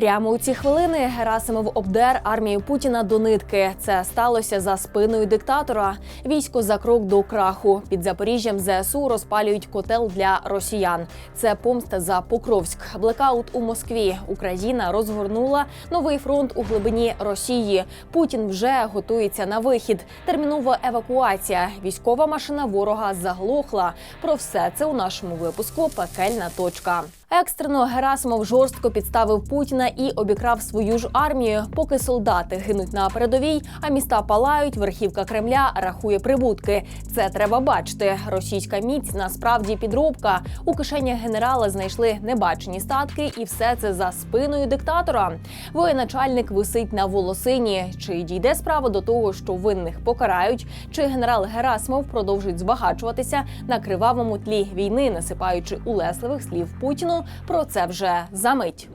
Прямо у ці хвилини Герасимов обдер армію Путіна до нитки. Це сталося за спиною диктатора. Військо за крок до краху. Під Запоріжжям ЗСУ розпалюють котел для росіян. Це помста за Покровськ. Блекаут у Москві. Україна розгорнула новий фронт у глибині Росії. Путін вже готується на вихід. Термінова евакуація. Військова машина ворога заглохла. Про все це у нашому випуску Пекельна точка. Екстрено Герасимов жорстко підставив Путіна і обікрав свою ж армію. Поки солдати гинуть на передовій, а міста палають. Верхівка Кремля рахує прибутки. Це треба бачити. Російська міць насправді підробка. У кишенях генерала знайшли небачені статки, і все це за спиною диктатора. Воєначальник висить на волосині. Чи дійде справа до того, що винних покарають? Чи генерал Герасимов продовжить збагачуватися на кривавому тлі війни, насипаючи улесливих слів Путіну? Про це вже за мить.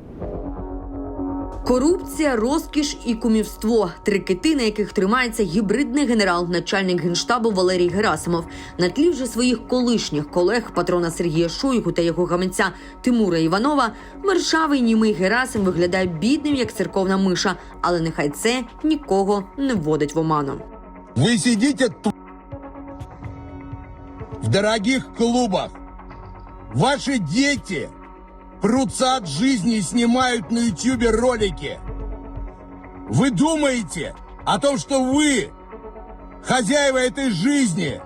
Корупція, розкіш і кумівство три кити, на яких тримається гібридний генерал, начальник генштабу Валерій Герасимов. На тлі вже своїх колишніх колег патрона Сергія Шойгу та його гаманця Тимура Іванова. Мершавий німий Герасим виглядає бідним як церковна миша, але нехай це нікого не вводить в оману. Вы сидите тут в дорогих клубах. Ваши дети прутся от жизни и снимают на ютюбе ролики. Вы думаете о том, что вы хозяева этой жизни?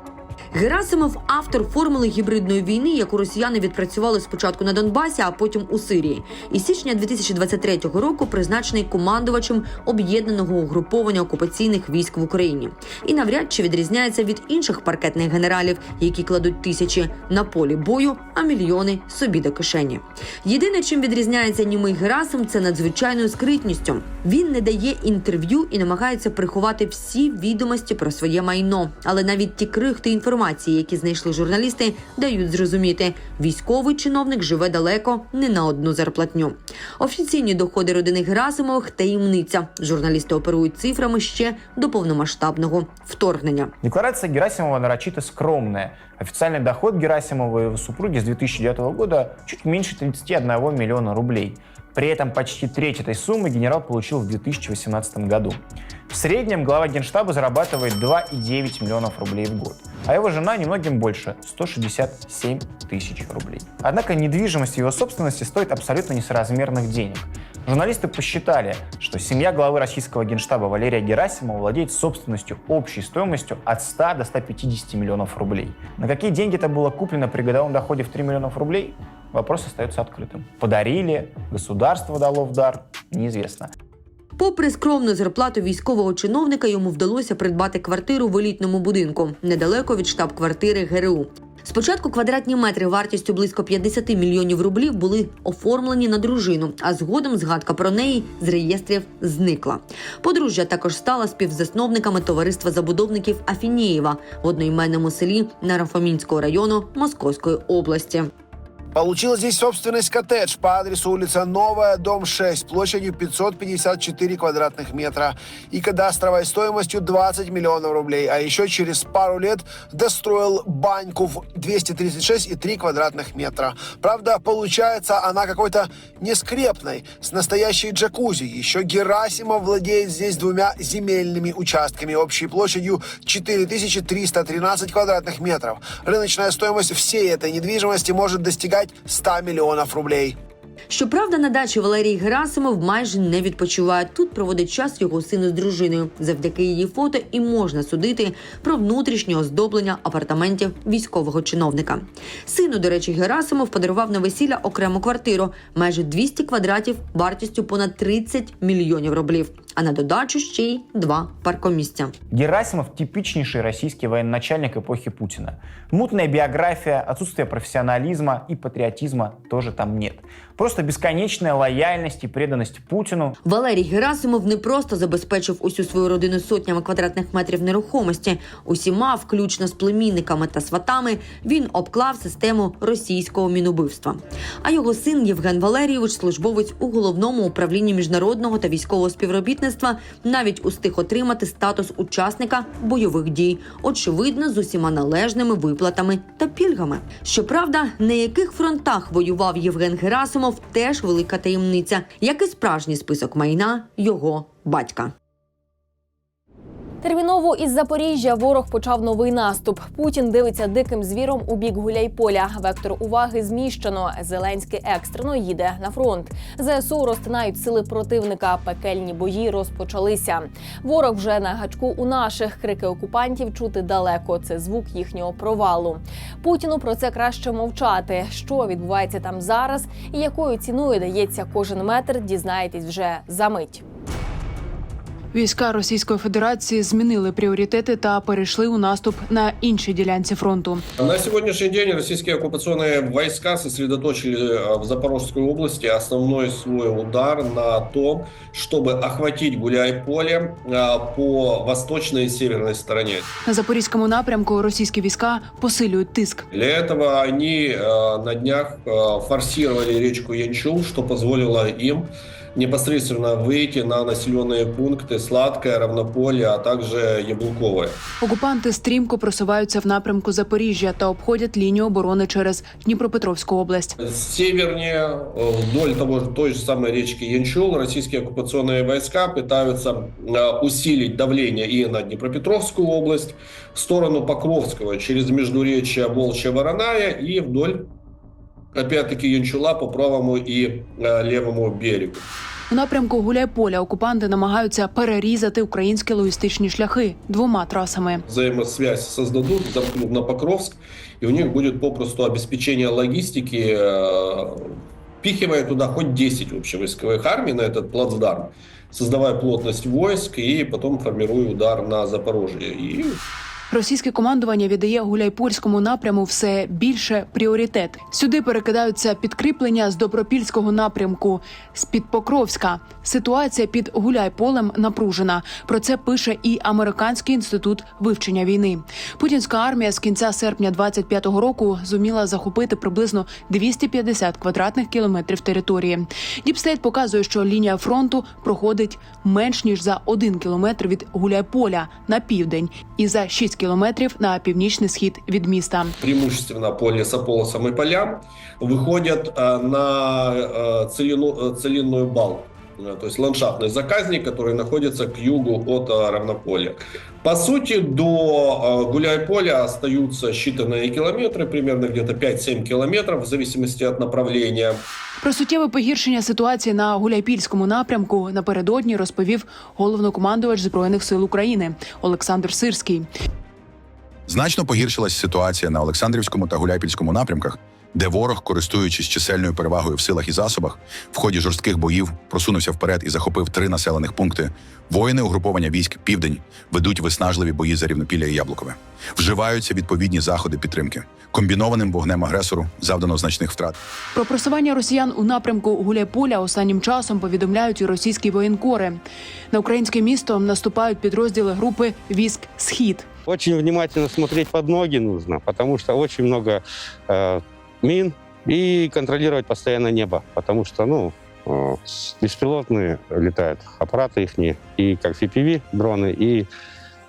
Герасимов автор формули гібридної війни, яку росіяни відпрацювали спочатку на Донбасі, а потім у Сирії. І січня 2023 року призначений командувачем об'єднаного угруповання окупаційних військ в Україні. І навряд чи відрізняється від інших паркетних генералів, які кладуть тисячі на полі бою, а мільйони собі до кишені. Єдине, чим відрізняється німий Герасим, це надзвичайною скритністю. Він не дає інтерв'ю і намагається приховати всі відомості про своє майно. Але навіть ті крихти інформації, які знайшли журналісти, дають зрозуміти, військовий чиновник живе далеко не на одну зарплатню. Офіційні доходи родини Герасимових таємниця. Журналісти оперують цифрами ще до повномасштабного вторгнення. Декларация Герасимова нарочито скромная. Официальный доход Герасимова и его супруги с 2009 года чуть меньше 31 миллиона рублей. При этом почти треть этой суммы генерал получил в 2018 году. В среднем глава генштаба зарабатывает 2,9 миллионов рублей в год, А его жена немногим больше – 167 тысяч рублей. Однако недвижимость его собственности стоит абсолютно несоразмерных денег. Журналисты посчитали, что семья главы российского генштаба Валерия Герасимова владеет собственностью общей стоимостью от 100 до 150 миллионов рублей. На какие деньги это было куплено при годовом доходе в 3 миллионов рублей? Вопрос остается открытым. Подарили, государство дало в дар, неизвестно. Попри скромну зарплату військового чиновника, йому вдалося придбати квартиру в елітному будинку недалеко від штаб-квартири ГРУ. Спочатку квадратні метри вартістю близько 50 мільйонів рублів були оформлені на дружину, а згодом згадка про неї з реєстрів зникла. Подружжя також стала співзасновниками товариства забудовників Афінєєва в одноіменному селі Нарафамінського району Московської області. Получил здесь собственность коттедж по адресу улица Новая, дом 6, площадью 554 квадратных метра и кадастровой стоимостью 20 миллионов рублей. А еще через пару лет достроил баньку в 236,3 квадратных метра. Правда, получается она какой-то нескрепной, с настоящей джакузи. Еще Герасимов владеет здесь двумя земельными участками общей площадью 4313 квадратных метров. Рыночная стоимость всей этой недвижимости может достигать 100 миллионов рублей. Щоправда, на дачі Валерій Герасимов майже не відпочиває. Тут проводить час його син з дружиною. Завдяки її фото і можна судити про внутрішнє оздоблення апартаментів військового чиновника. Сину, до речі, Герасимов подарував на весілля окрему квартиру майже 200 квадратів вартістю понад 30 мільйонів рублів. А на додачу ще й два паркомісця. Герасимов – типичнейший российский военачальник эпохи Путина. Мутная биография, отсутствие профессионализма и патриотизма тоже там нет. Просто бесконечная лояльность и преданность Путину. Валерій Герасимов не просто забезпечив усю свою родину сотнями квадратних метрів нерухомості. Усіма, включно з племінниками та сватами, він обклав систему російського мінубивства. А його син Євген Валерійович, службовець у головному управлінні міжнародного та військового співробітництва насельництва навіть устиг отримати статус учасника бойових дій, очевидно, з усіма належними виплатами та пільгами. Щоправда, на яких фронтах воював Євген Герасимов, теж велика таємниця, як і справжній список майна його батька. Терміново із Запоріжжя ворог почав новий наступ. Путін дивиться диким звіром у бік Гуляйполя. Вектор уваги зміщено. Зеленський екстрено їде на фронт. ЗСУ розтинають сили противника. Пекельні бої розпочалися. Ворог вже на гачку у наших. Крики окупантів чути далеко. Це звук їхнього провалу. Путіну про це краще мовчати. Що відбувається там зараз і якою ціною дається кожен метр, дізнаєтесь вже за мить. Війська Російської Федерації змінили пріоритети та перейшли у наступ на іншій ділянці фронту. На сегодняшний день российские оккупационные войска сосредоточили э, в Запорожской области основной свой удар на том, чтобы охватить Гуляй-Поле э, по восточной и северной стороне. На запорізькому напрямку російські війська посилюють тиск. Для этого они э, на днях э, форсировали речку Янчул, что позволило им непосредственно выйти на населенные пункты Сладкое, Равнополе, а также Яблуковое. Окупанти стрімко просуваються в напрямку Запоріжжя та обходять лінію оборони через Дніпропетровську область. Севернее, э, вдоль того, же- той же самой речки Янчул, российские оккупационные войска пытаются э, усилить давление и на Днепропетровскую область, в сторону Покровского, через междуречье Волчья-Вороная и вдоль, опять-таки, Янчула по правому и э, левому берегу. У напрямку Гуляйполя окупанти намагаються перерізати українські логістичні шляхи двома трасами. Взаимосвязь создадут, замкнут на Покровск, и у них будет попросту обеспечение логистики, э, впихивая туда хоть 10 общевойсковых армий на этот плацдарм, создавая плотность войск и потом формируя удар на Запорожье. И Російське командування віддає гуляйпольському напряму все більше пріоритет. Сюди перекидаються підкріплення з добропільського напрямку з під Покровська. Ситуація під Гуляйполем напружена. Про це пише і Американський інститут вивчення війни. Путінська армія з кінця серпня 25-го року зуміла захопити приблизно 250 квадратних кілометрів території. Діпстейт показує, що лінія фронту проходить менш ніж за один кілометр від Гуляйполя на південь і за 6 кілометрів на північний схід від міста. преимущественно по лесополосам и полям, выходят э, на э, целину- э, целинную балку. Э, То есть ландшафтный заказник, который находится к югу от э, равнополя. По сути, до э, Гуляй-Поля остаются считанные километры, примерно где-то 5-7 километров, в зависимости от направления. Про суттєве погіршення ситуації на Гуляйпільському напрямку напередодні розповів головнокомандувач збройних сил України Олександр Сирський. Значно погіршилась ситуація на Олександрівському та Гуляйпільському напрямках, де ворог, користуючись чисельною перевагою в силах і засобах, в ході жорстких боїв просунувся вперед і захопив три населених пункти. Воїни угруповання військ Південь ведуть виснажливі бої за рівнопілля і Яблукове. Вживаються відповідні заходи підтримки. Комбінованим вогнем агресору завдано значних втрат. Про просування росіян у напрямку Гуляйполя останнім часом повідомляють і російські воєнкори. На українське місто наступають підрозділи групи військ Схід. Очень внимательно смотреть под ноги нужно, потому что очень много э, мин и контролировать постоянно небо, потому что, ну, э, беспилотные летают аппараты их, и как CPV дроны, и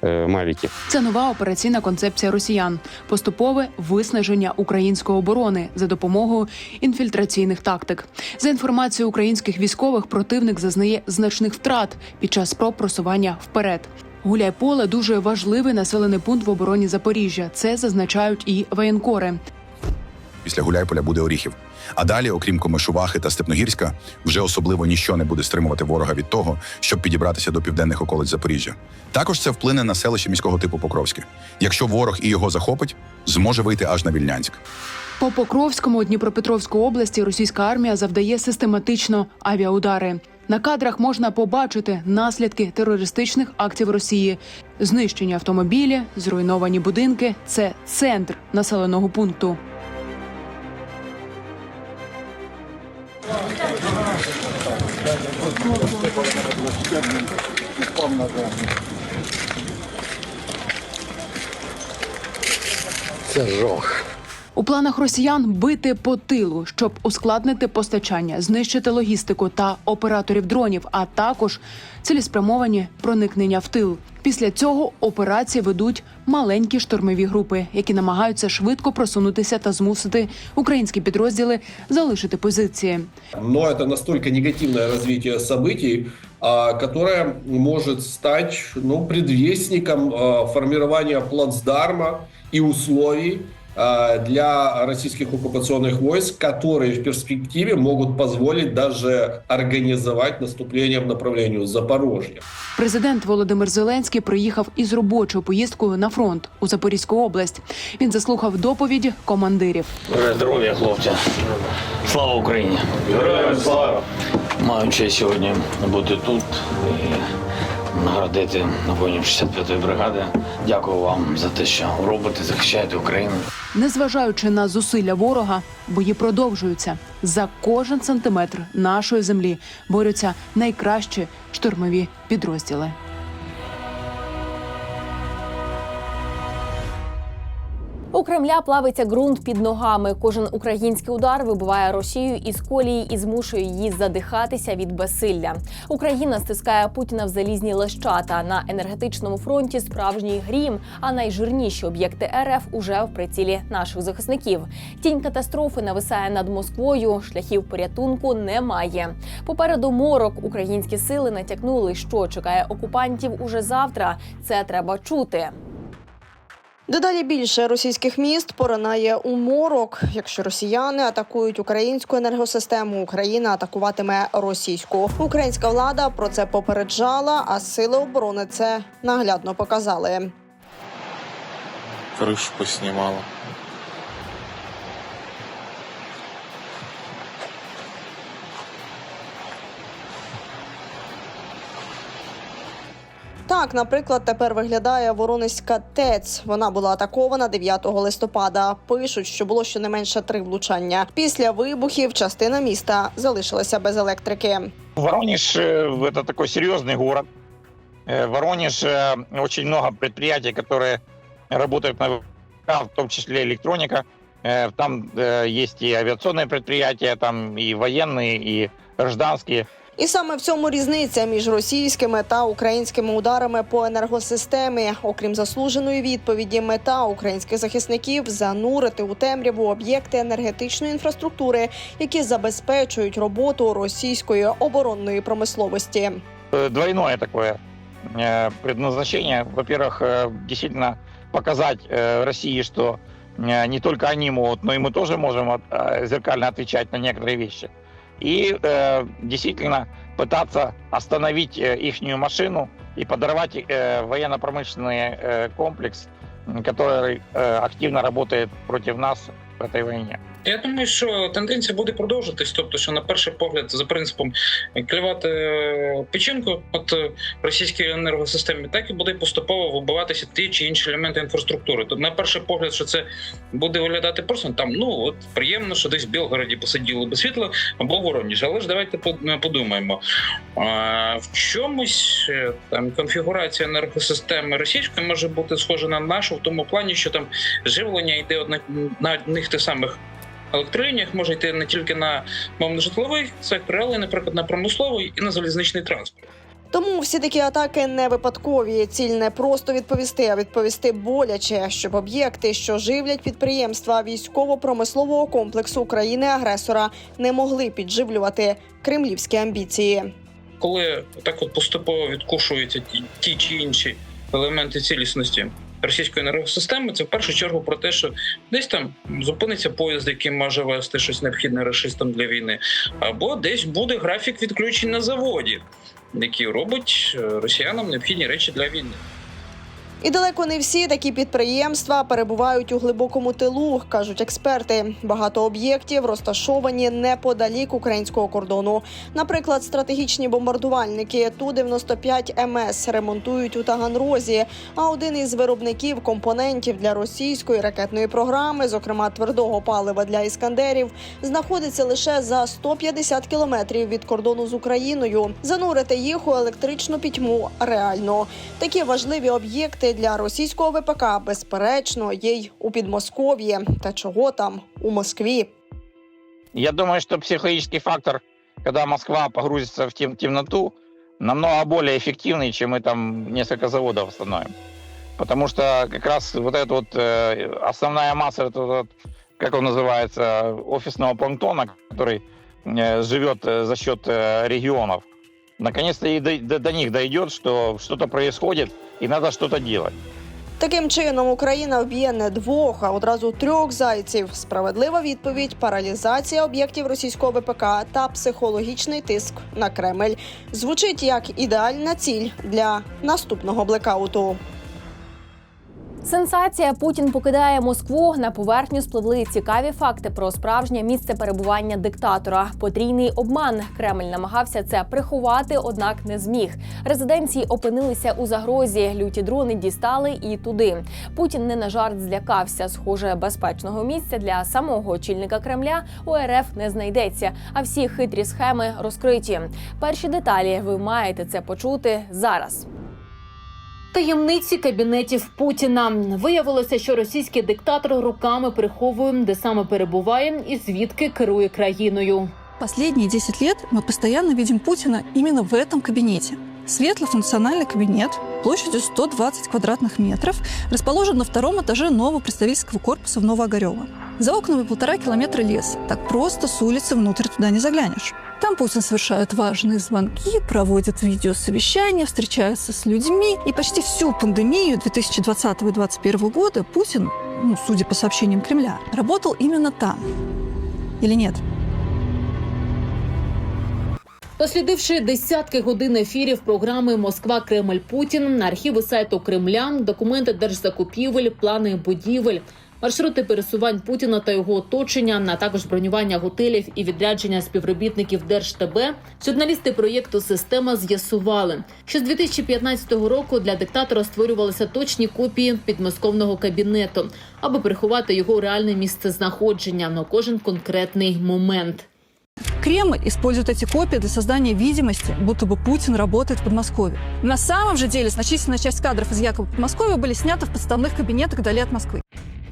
э, мавики. Це нова операційна концепція росіян, поступове виснаження української оборони за допомогою інфільтраційних тактик. За інформацією українських військових, противник зазнає значних втрат під час спроб просування вперед. Гуляйполе дуже важливий населений пункт в обороні Запоріжжя. Це зазначають і воєнкори. Після Гуляйполя буде Оріхів. А далі, окрім Комишувахи та Степногірська, вже особливо ніщо не буде стримувати ворога від того, щоб підібратися до південних околиць Запоріжжя. Також це вплине на селище міського типу Покровське. Якщо ворог і його захопить, зможе вийти аж на Вільнянськ. По Покровському Дніпропетровської області російська армія завдає систематично авіаудари. На кадрах можна побачити наслідки терористичних актів Росії: знищені автомобілі, зруйновані будинки. Це центр населеного пункту. У планах росіян бити по тилу, щоб ускладнити постачання, знищити логістику та операторів дронів, а також цілеспрямовані проникнення в тил. Після цього операції ведуть маленькі штурмові групи, які намагаються швидко просунутися та змусити українські підрозділи залишити позиції. Но это настолько негативное развитие событий, которое может стать ну, предвестником а, формирования плацдарма и условий для российских оккупационных войск, которые в перспективе могут позволить даже организовать наступление в направлении Запорожья. Президент Володимир Зеленський приїхав із робочою поїздкою на фронт у Запорізьку область. Він заслухав доповіді командирів. Здоров'я, хлопці. Слава Україні! Героям слава! Маю честь сьогодні бути тут наградити воїнів 65-ї бригади. Дякую вам за те, що робите, захищаєте Україну. Незважаючи на зусилля ворога, бої продовжуються. За кожен сантиметр нашої землі борються найкращі штурмові підрозділи. У Кремля плавиться ґрунт під ногами. Кожен український удар вибиває Росію із колії і змушує її задихатися від безсилля. Україна стискає Путіна в залізні лещата. На енергетичному фронті справжній грім, а найжирніші об'єкти РФ уже в прицілі наших захисників. Тінь катастрофи нависає над Москвою. Шляхів порятунку немає. Попереду морок українські сили натякнули, що чекає окупантів уже завтра. Це треба чути. Дедалі більше російських міст поринає у морок. Якщо росіяни атакують українську енергосистему, Україна атакуватиме російську. Українська влада про це попереджала, а сили оборони це наглядно показали. крышу поснимала. Так, наприклад, тепер виглядає Воронезька ТЕЦ. Вона була атакована 9 листопада. Пишуть, що було щонайменше три влучання. Після вибухів частина міста залишилася без електрики. Воронеж э, это такой серьезный город. Э, Воронеж э, очень много предприятий, которые работают на в том числе электроника. Э, Там э, есть и авиационные предприятия, там и военные, и гражданские. І саме в цьому різниця між російськими та українськими ударами по енергосистемі. Окрім заслуженої відповіді, мета українських захисників занурити у темряву об'єкти енергетичної інфраструктури, які забезпечують роботу російської оборонної промисловості. Э, Двойное такое э, предназначение. Во-первых, э, действительно показать э, России, что э, не только они могут, но и мы тоже можем от- э, зеркально отвечать на некоторые вещи. И э, действительно пытаться остановить их машину и подорвать э, военно-промышленный э, комплекс, м, который э, активно работает против нас в этой войне. Я думаю, що тенденція буде продовжитись. Тобто, що на перший погляд, за принципом клювати е, печінку от е, російській енергосистемі, так і буде поступово вибиватися ті чи інші елементи інфраструктури. Тобто, на перший погляд, що це буде виглядати просто там. Ну от приємно, що десь в Білгороді посиділи без світла або в Воронежі. Але ж давайте подумаємо. В чомусь е, там конфігурація енергосистеми російської може бути схожа на нашу в тому плані, що там живлення йде на одних тих самих електролініях, може йти не тільки на мовно житловий сектор, але й, наприклад, на промисловий і на залізничний транспорт. Тому всі такі атаки не випадкові. Ціль не просто відповісти, а відповісти боляче, щоб об'єкти, що живлять підприємства військово-промислового комплексу країни-агресора, не могли підживлювати кремлівські амбіції. Коли так от поступово відкушуються ті, ті чи інші елементи цілісності російської енергосистеми, це в першу чергу про те, що десь там зупиниться поїзд, який може вести щось необхідне рашистам для війни, або десь буде графік відключень на заводі, який робить е, росіянам необхідні речі для війни. І далеко не всі такі підприємства перебувають у глибокому тилу, кажуть експерти. Багато об'єктів розташовані неподалік українського кордону. Наприклад, стратегічні бомбардувальники Ту-95 МС ремонтують у Таганрозі. А один із виробників компонентів для російської ракетної програми, зокрема твердого палива для іскандерів, знаходиться лише за 150 кілометрів від кордону з Україною. Занурити їх у електричну пітьму реально. Такі важливі об'єкти об'єкти для російського ВПК безперечно є й у Підмосков'ї. Та чого там у Москві? Я думаю, что психологический фактор, когда Москва погрузится в тем, темноту, намного более эффективный, чем мы там несколько заводов остановим. Потому что как раз вот эта вот э, основная масса, это вот, как он называется, офисного планктона, который э, живет э, за счет э, регионов, наконец-то и до, до- до них дойдет, что что-то происходит и надо что-то. Таким чином Україна вб'є не двох, а одразу трьох зайців. Справедлива відповідь: паралізація об'єктів російського ВПК та психологічний тиск на Кремль звучить як ідеальна ціль для наступного блекауту. Сенсація Путін покидає Москву. На поверхню спливли цікаві факти про справжнє місце перебування диктатора. Потрійний обман. Кремль намагався це приховати, однак не зміг. Резиденції опинилися у загрозі. Люті дрони дістали і туди. Путін не на жарт злякався. Схоже, безпечного місця для самого очільника Кремля у РФ не знайдеться. А всі хитрі схеми розкриті. Перші деталі ви маєте це почути зараз. Таємниці кабінетів Путіна виявилося, що російський диктатор руками приховує, де саме перебуває і звідки керує країною. Последние 10 лет мы постоянно видим Путина именно в этом кабинете. Светло-функциональный кабинет площадью 120 квадратных метров расположен на втором этаже нового представительского корпуса в Новоогарево. За окнами полтора километра лес. Так просто с улицы внутрь туда не заглянешь. Там Путин совершает важные звонки, проводит видеосовещания, встречается с людьми. И почти всю пандемию 2020 и 2021 года Путин, ну, судя по сообщениям Кремля, работал именно там. Или нет? Дослідивши десятки годин ефірів програми Москва Кремль Путін, архіви сайту Кремля, документи держзакупівель, плани будівель, маршрути пересувань Путіна та його оточення, а також бронювання готелів і відрядження співробітників Держтб, журналісти проєкту Система з'ясували, що з 2015 року для диктатора створювалися точні копії підмосковного кабінету, аби приховати його реальне місце знаходження на кожен конкретний момент. Кремль использует эти копии для создания видимости, будто бы Путин работает в Подмосковье. На самом же деле значительная часть кадров из якобы Подмосковья были сняты в подставных кабинетах вдали от Москвы.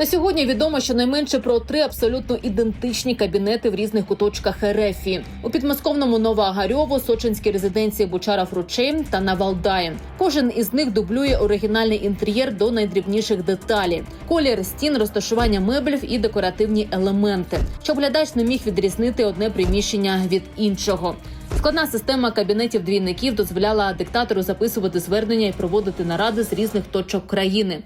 На сьогодні відомо щонайменше про три абсолютно ідентичні кабінети в різних куточках РФ. у підмосковному Новоагарьово, Сочинській резиденції Бучаров Ручей та на Валдаї. Кожен із них дублює оригінальний інтер'єр до найдрібніших деталей: колір стін, розташування меблів і декоративні елементи, щоб глядач не міг відрізнити одне приміщення від іншого. Складна система кабінетів двійників дозволяла диктатору записувати звернення і проводити наради з різних точок країни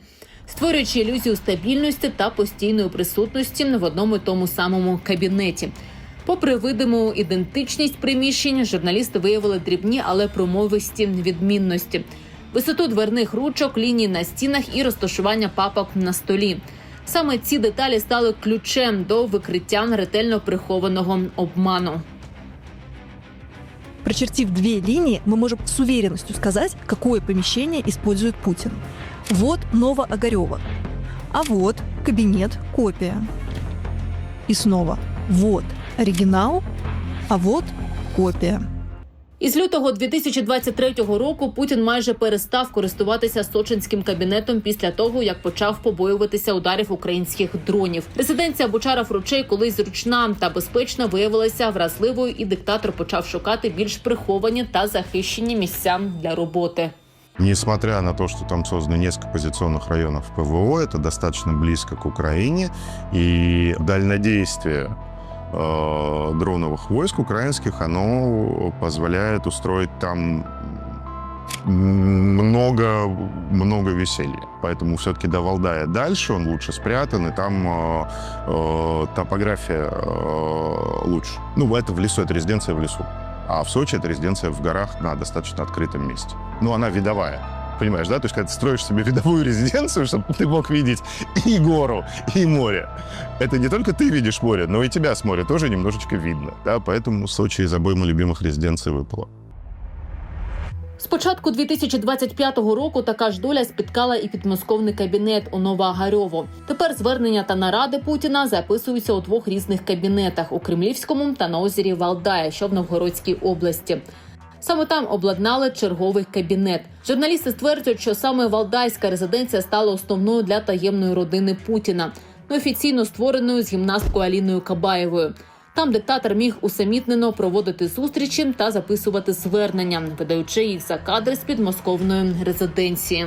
створюючи ілюзію стабільності та постійної присутності в одному й тому самому кабінеті. Попри видиму ідентичність приміщень, журналісти виявили дрібні, але промовисті відмінності: висоту дверних ручок, лінії на стінах і розташування папок на столі. Саме ці деталі стали ключем до викриття ретельно прихованого обману. Прочертив две линии, мы можем с уверенностью сказать, какое помещение использует Путин. Вот Новоогарево. А вот кабинет копия. И снова вот оригинал, а вот копия. Із лютого 2023 року Путін майже перестав користуватися сочинським кабінетом після того, як почав побоюватися ударів українських дронів. Резиденція Бучаров ручей, колись зручна та безпечна, виявилася вразливою, і диктатор почав шукати більш приховані та захищені місця для роботи. Несмотря на то, что там создано несколько позиционных районов ПВО, это достаточно близко к Украине, и дальнодействие э, дроновых войск украинских, оно позволяет устроить там много, много веселья. Поэтому все-таки до Валдая дальше, он лучше спрятан, и там э, э, топография э, лучше. Ну, это в лесу, это резиденция в лесу. А в Сочи это резиденция в горах на достаточно открытом месте. Ну, она видовая. Понимаешь, да? То есть, когда ты строишь себе видовую резиденцию, чтобы ты мог видеть и гору, и море. Это не только ты видишь море, но и тебя с моря тоже немножечко видно. Да? Поэтому Сочи из обоймы любимых резиденций выпало. З початку 2025 року така ж доля спіткала і підмосковний кабінет у Новоагарьово. Тепер звернення та наради Путіна записуються у двох різних кабінетах у Кремлівському та на озері Валдая, що в Новгородській області. Саме там обладнали черговий кабінет. Журналісти стверджують, що саме Валдайська резиденція стала основною для таємної родини Путіна, офіційно створеною з гімнасткою Аліною Кабаєвою. Там диктатор міг усамітнено проводити зустрічі та записувати звернення, видаючи їх за кадри з підмосковної резиденції.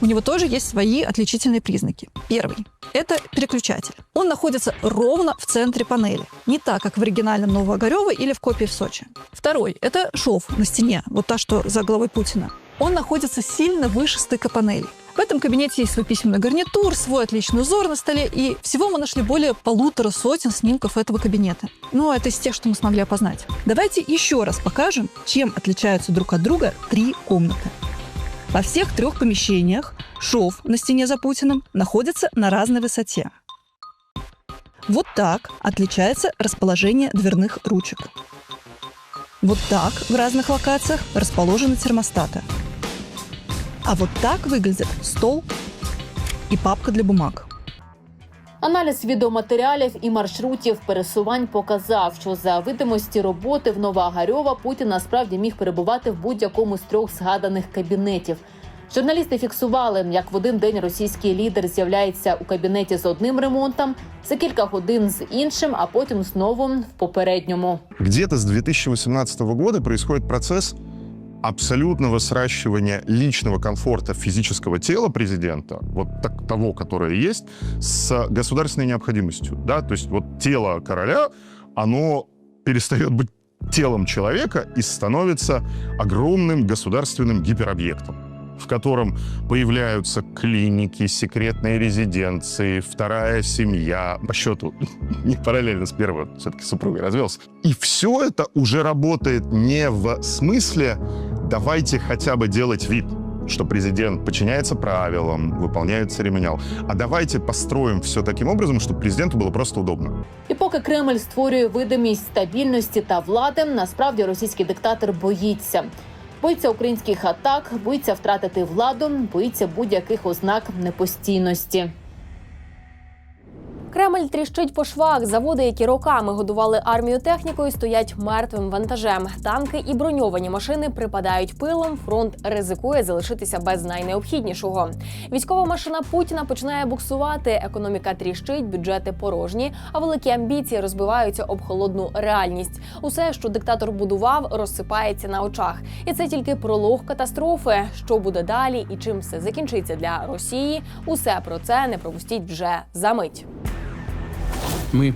У него тоже есть свои отличительные признаки. Первый – это переключатель. Он находится ровно в центре панели. Не так, как в оригинальном Новоогарево или в копии в Сочи. Второй – это шов на стене, вот та, что за головой Путина. Он находится сильно выше стыка панели. В этом кабинете есть свой письменный гарнитур, свой отличный узор на столе, и всего мы нашли более полутора сотен снимков этого кабинета. Ну, это из тех, что мы смогли опознать. Давайте еще раз покажем, чем отличаются друг от друга три комнаты. Во всех трех помещениях шов на стене за Путиным находится на разной высоте. Вот так отличается расположение дверных ручек. Вот так в разных локациях расположены термостаты. А вот так выглядит стол и папка для бумаг. Аналіз відеоматеріалів і маршрутів пересувань показав, що за видимості роботи в Новоагарьова Путін насправді міг перебувати в будь-якому з трьох згаданих кабінетів. Журналісти фіксували, як в один день російський лідер з'являється у кабінеті з одним ремонтом, за кілька годин з іншим, а потім знову в попередньому. Где-то с 2018 года происходит процесс абсолютного сращивания личного комфорта физического тела президента, вот так, того, которое есть, с государственной необходимостью. Да? То есть вот тело короля, оно перестает быть телом человека и становится огромным государственным гиперобъектом в котором появляются клиники, секретные резиденции, вторая семья, по счету не параллельно с первой, все-таки супругой развелся. И все это уже работает не в смысле «давайте хотя бы делать вид», что президент подчиняется правилам, выполняет церемониал. А давайте построим все таким образом, чтобы президенту было просто удобно. І поки Кремль створює видимість стабільності та влади, насправді російський диктатор боїться. Боїться українських атак, боїться втратити владу, боїться будь-яких ознак непостійності. Кремль тріщить по швах. Заводи, які роками годували армію технікою, стоять мертвим вантажем. Танки і броньовані машини припадають пилом. Фронт ризикує залишитися без найнеобхіднішого. Військова машина Путіна починає буксувати. Економіка тріщить, бюджети порожні, а великі амбіції розбиваються об холодну реальність. Усе, що диктатор будував, розсипається на очах. І це тільки пролог катастрофи. Що буде далі і чим все закінчиться для Росії? Усе про це не пропустіть вже за мить Мы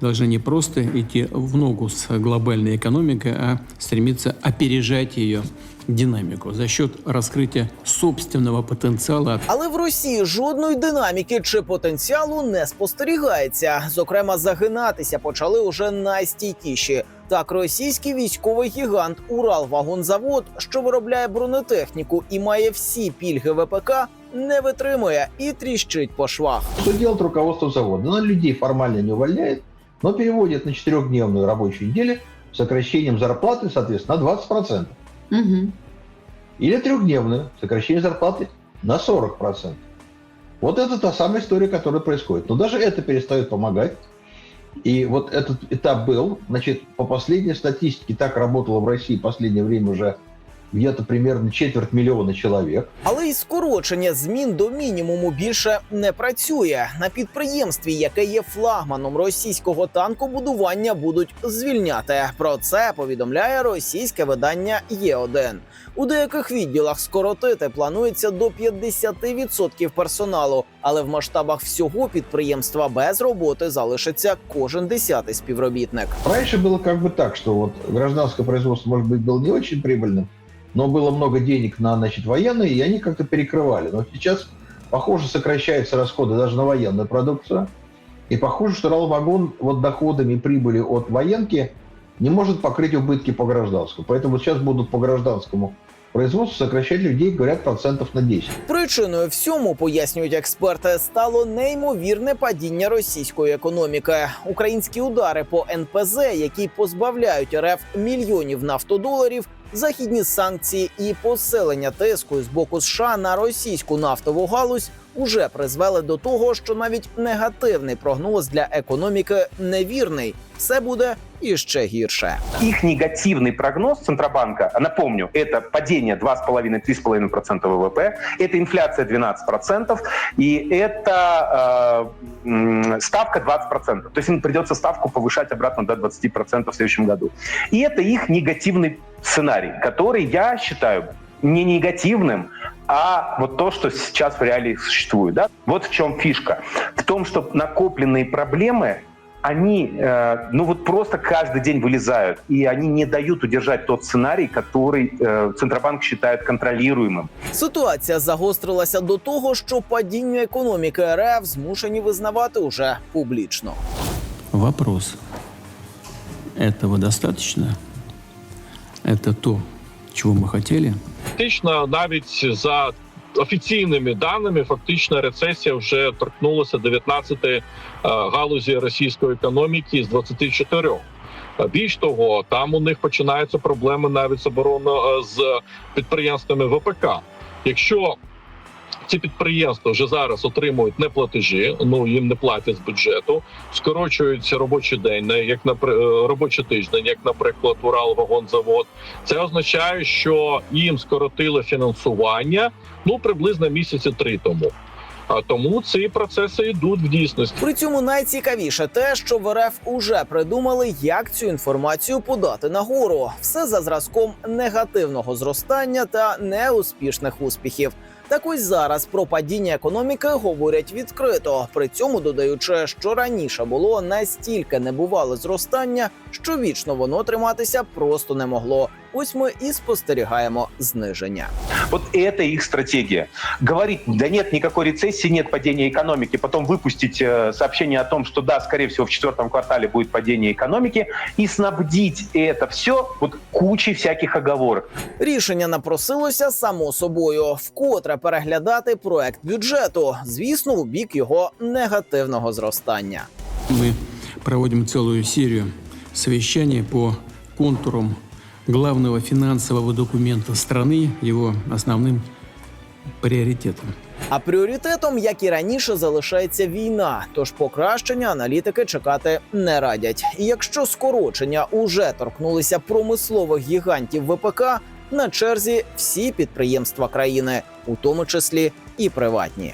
должны не просто идти в ногу с глобальной экономикой, а стремиться опережать ее динамику за счет раскрытия собственного потенциала. Але в Росії жодної динаміки чи потенціалу не спостерігається. Зокрема, загинатися почали уже найстійкіші. Так, російський військовий гігант Уралвагонзавод, що виробляє бронетехніку і має всі пільги ВПК, не витримує і тріщить по швах. Что делает руководство завода? Оно людей формально не увольняет, но переводит на четырехдневную рабочую неделю с сокращением зарплаты, соответственно, на 20%. Или трехдневную, сокращение зарплаты на 40%. Вот это та самая история, которая происходит. Но даже это перестает помогать. И вот этот этап был, значит, по последней статистике, так работало в России в последнее время уже где-то примерно четверть миллиона человек. Але й скорочення змін до мінімуму більше не працює. На підприємстві, яке є флагманом російського танкобудування, будуть звільняти. Про це повідомляє російське видання Є1. У деяких відділах скоротити планується до 50% персоналу, але в масштабах всього підприємства без роботи залишиться кожен десятий співробітник. Раньше было как бы так, что вот гражданское производство, может быть, было не очень прибыльным, но было много денег на значит, военные, и они как-то перекрывали. Но сейчас, похоже, сокращаются расходы даже на военную продукцию. И похоже, что Ралвагон вот доходами прибыли от военки не может покрыть убытки по гражданскому. Поэтому вот сейчас будут по гражданскому производству сокращать людей, говорят, процентов на 10. Причиною всьому пояснюють експерти, стало неймовірне падіння російської економіки. Українські удари по НПЗ, які позбавляють РФ мільйонів нафтодоларів, західні санкції і посилення тиску з боку США на російську нафтову галузь уже призвели до того, що навіть негативний прогноз для економіки невірний. Все буде іще гірше. Их негативный прогноз Центробанка, напомню, это падение 2,5-3,5% ВВП, это инфляция 12%, и это э, м, ставка 20%. То есть им придется ставку повышать обратно до 20% в следующем году. И это их негативный сценарий, который я считаю не негативным, а вот то, что сейчас в реалии существует. Да? Вот в чем фишка. В том, что накопленные проблемы они, э, ну вот просто каждый день вылезают, и они не дают удержать тот сценарий, который э, Центробанк считает контролируемым. Ситуація загострилася до того, що падінню економіки РФ змушені визнавати уже публічно. Вопрос. Этого достаточно? Это то, чего мы хотели? Фактично, навіть за офіційними даними, фактично рецесія вже торкнулася 19 е, галузі російської економіки з 24. Е, Більш того, там у них починаються проблеми навіть з оборонно з підприємствами ВПК. Якщо ці підприємства вже зараз отримують неплатежі, ну їм не платять з бюджету, скорочується робочий день, як напри- е, робочий тиждень, як, наприклад, Уралвагонзавод. Це означає, що їм скоротили фінансування ну приблизно місяці три тому. А тому ці процеси йдуть в дійсності. При цьому найцікавіше те, що в РФ уже придумали, як цю інформацію подати нагору. Все за зразком негативного зростання та неуспішних успіхів. Так ось зараз про падіння економіки говорять відкрито, при цьому додаючи, що раніше було настільки небувале зростання, що вічно воно триматися просто не могло. Ось ми і спостерігаємо зниження. Вот это их стратегия. Говорить, да нет никакой рецессии, нет падения экономики, потом выпустить э, сообщение о том, что да, скорее всего, в четвертом квартале будет падение экономики, и снабдить это все вот кучей всяких оговорок. Рішення напросилося само собою вкотре переглядати проект бюджету, звісно, у бік його негативного зростання. Мы проводим целую серию совещаний по контурам главного финансового документа страны, его основным приоритетам. А пріоритетом, як і раніше, залишається війна. Тож покращення аналітики чекати не радять. І якщо скорочення уже торкнулися промислових гігантів ВПК, на черзі всі підприємства країни, у тому числі і приватні.